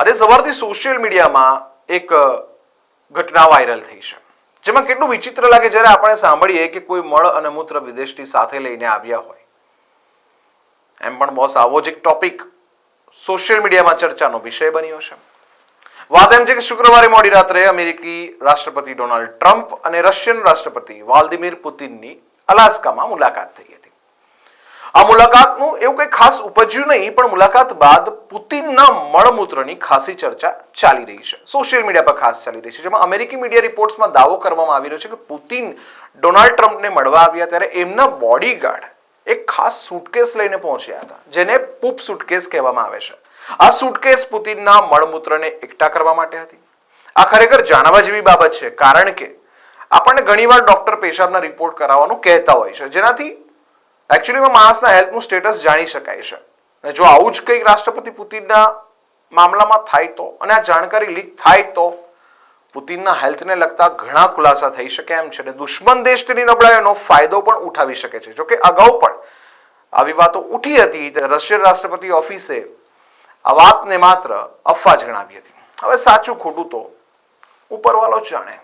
અને સવારથી સોશિયલ મીડિયામાં એક ઘટના વાયરલ થઈ છે. જેમાં કેટલું વિચિત્ર લાગે જ્યારે આપણે સાંભળીએ કે કોઈ મળ અને મૂત્ર વિદેશથી સાથે લઈને આવ્યા હોય. એમ પણ બોસ આવો જ એક ટોપિક સોશિયલ મીડિયામાં ચર્ચાનો વિષય બન્યો છે. વાત એમ છે કે શુક્રવારે મોડી રાત્રે અમેરિકી રાષ્ટ્રપતિ ડોનાલ્ડ ટ્રમ્પ અને રશિયન રાષ્ટ્રપતિ વ્લાદિમીર પુતિનની અલાસ્કામાં મુલાકાત થઈ હતી. આ મુલાકાતનું એવું કંઈ ખાસ ઉપજ્યું નહીં, પણ મુલાકાત બાદ પુતિનના મળમૂત્રની ખાસી ચર્ચા ચાલી રહી છે. સોશિયલ મીડિયા પર ખાસ ચાલી રહી છે, જેમાં અમેરિકી મીડિયા રિપોર્ટ્સમાં દાવો કરવામાં આવી રહ્યો છે કે પુતિન ડોનાલ્ડ ટ્રમ્પને મળવા આવ્યા ત્યારે એમના બોડીગાર્ડ એક ખાસ સુટકેસ લઈને પહોંચ્યા હતા, જેને પૂપ સુટકેસ કહેવામાં આવે છે. આ સુટકેસ પુતિનના મળમૂત્રને એકઠા કરવા માટે હતી. આ ખરેખર જાણવા જેવી બાબત છે, કારણ કે આપણને ઘણીવાર ડોક્ટર પેશાબના રિપોર્ટ કરાવવાનું કહેતા હોય છે. જેનાથી એકચ્યુઅલીમાં માણસના હેલ્થનું સ્ટેટસ જાણી શકાય છે. અને જો આવું જ કંઈક રાષ્ટ્રપતિ પુતિનના મામલામાં થાય તો, અને આ જાણકારી લીક થાય તો, પુતિનના હેલ્થને લગતા ઘણા ખુલાસા થઈ શકે એમ છે. અને દુશ્મન દેશ તેની નબળાઈનો ફાયદો પણ ઉઠાવી શકે છે. જોકે અગાઉ પણ આવી વાતો ઉઠી હતી. રશિયન રાષ્ટ્રપતિ ઓફિસે આ વાતને માત્ર અફવા જ ગણાવી હતી. હવે સાચું ખોટું તો ઉપરવાળો જાણે.